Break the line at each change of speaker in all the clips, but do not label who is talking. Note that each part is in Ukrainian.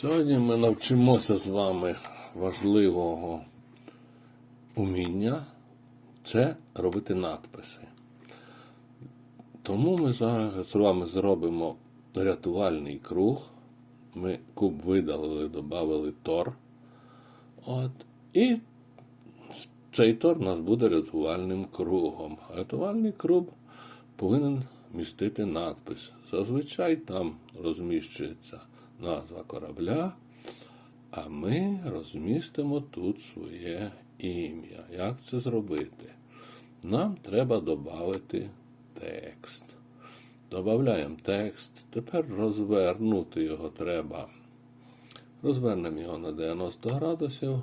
Сьогодні ми навчимося з вами важливого уміння це робити надписи. Тому ми зараз з вами зробимо рятувальний круг. Ми куб видалили, додали тор. От. І цей тор у нас буде рятувальним кругом. Рятувальний круг повинен містити надпис. Зазвичай там розміщується назва корабля, а ми розмістимо тут своє ім'я. Як це зробити? Нам треба додати текст. Додаємо текст. Тепер розвернути його треба. Розвернемо його на 90 градусів.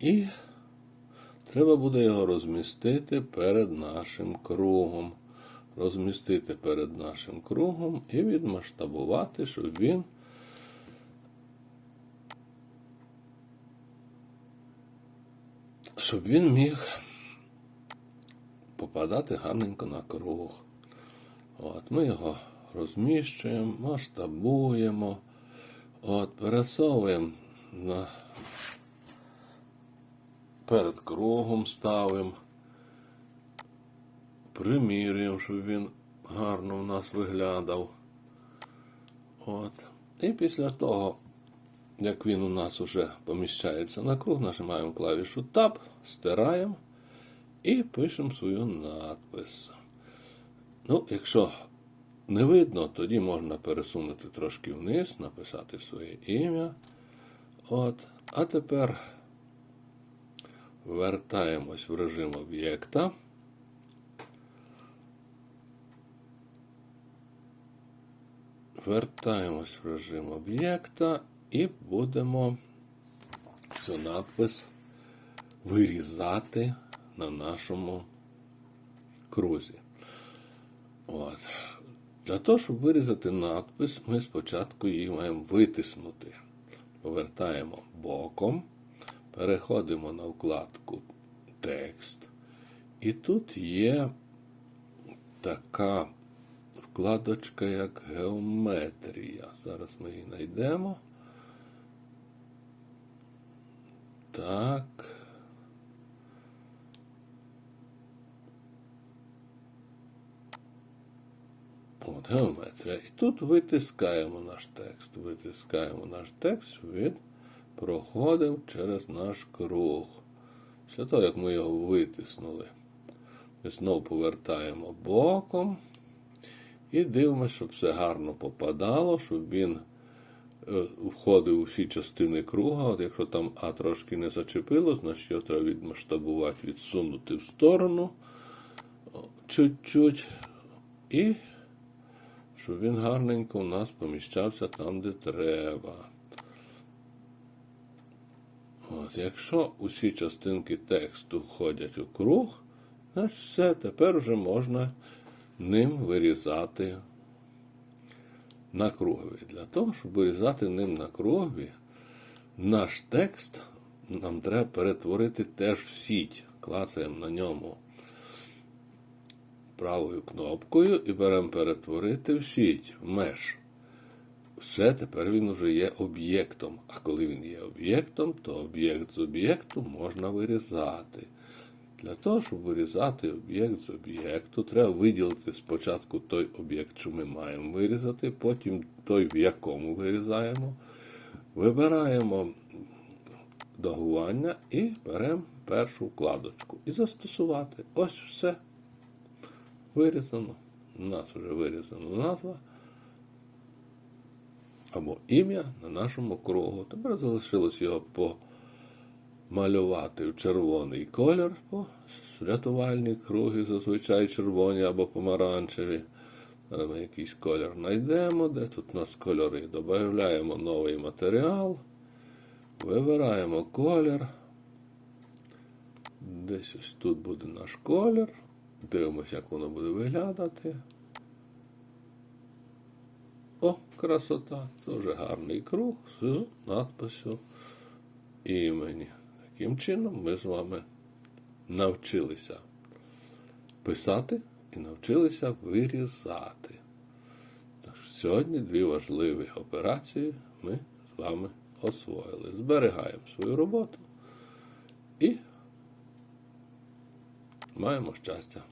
І треба буде його розмістити перед нашим кругом. Розмістити перед нашим кругом і відмасштабувати, щоб він щоб він міг попадати гарненько на круг. От, ми його розміщуємо, масштабуємо, от, пересовуємо на перед кругом ставимо, примірюємо, щоб він гарно в нас виглядав. От. І після того, як він у нас вже поміщається на круг, нажимаємо клавішу Tab, стираємо і пишемо свою надпис. Ну, якщо не видно, тоді можна пересунути трошки вниз, написати своє ім'я. От. А тепер вертаємось в режим об'єкта. Вертаємось в режим об'єкта і будемо цю надпис вирізати на нашому крузі. От. Для того, щоб вирізати надпис, ми спочатку її маємо витиснути. Повертаємо боком, переходимо на вкладку Текст. І тут є така вкладочка, як геометрія. Зараз ми її знайдемо. Так. От, геометрія. І тут витискаємо наш текст. Витискаємо наш текст, щоб він проходив через наш круг. Після того, як ми його витиснули, ми знову повертаємо боком і дивимося, щоб все гарно попадало, щоб він е, входив у всі частини круга. От якщо там А трошки не зачепило, значить його треба відмасштабувати, відсунути в сторону чуть-чуть. І щоб він гарненько у нас поміщався там, де треба. От, Якщо усі частинки тексту входять у круг, значить все, тепер вже можна ним вирізати на кругові. Для того, щоб вирізати ним на кругові, наш текст нам треба перетворити теж в сіть. Клацаємо на ньому правою кнопкою і беремо перетворити в сіть, в меж. Все, тепер він уже є об'єктом. А коли він є об'єктом, то об'єкт з об'єкту можна вирізати. Для того, щоб вирізати об'єкт з об'єкту, треба виділити спочатку той об'єкт, що ми маємо вирізати, потім той, в якому вирізаємо. Вибираємо догування і беремо першу вкладочку. І застосувати. Ось все. Вирізано. У нас вже вирізана назва або ім'я на нашому кругу. Тепер залишилось його помалювати в червоний колір, бо рятувальні круги зазвичай червоні або помаранчеві. Зараз ми якийсь колір знайдемо, де тут у нас кольори. Додаємо новий матеріал, вибираємо колір. Десь ось тут буде наш колір. Дивимося, як воно буде виглядати. О, красота! Дуже гарний круг з надписю імені. Таким чином ми з вами навчилися писати і навчилися вирізати. Тож, Сьогодні дві важливі операції ми з вами освоїли. Зберігаємо свою роботу і маємо щастя.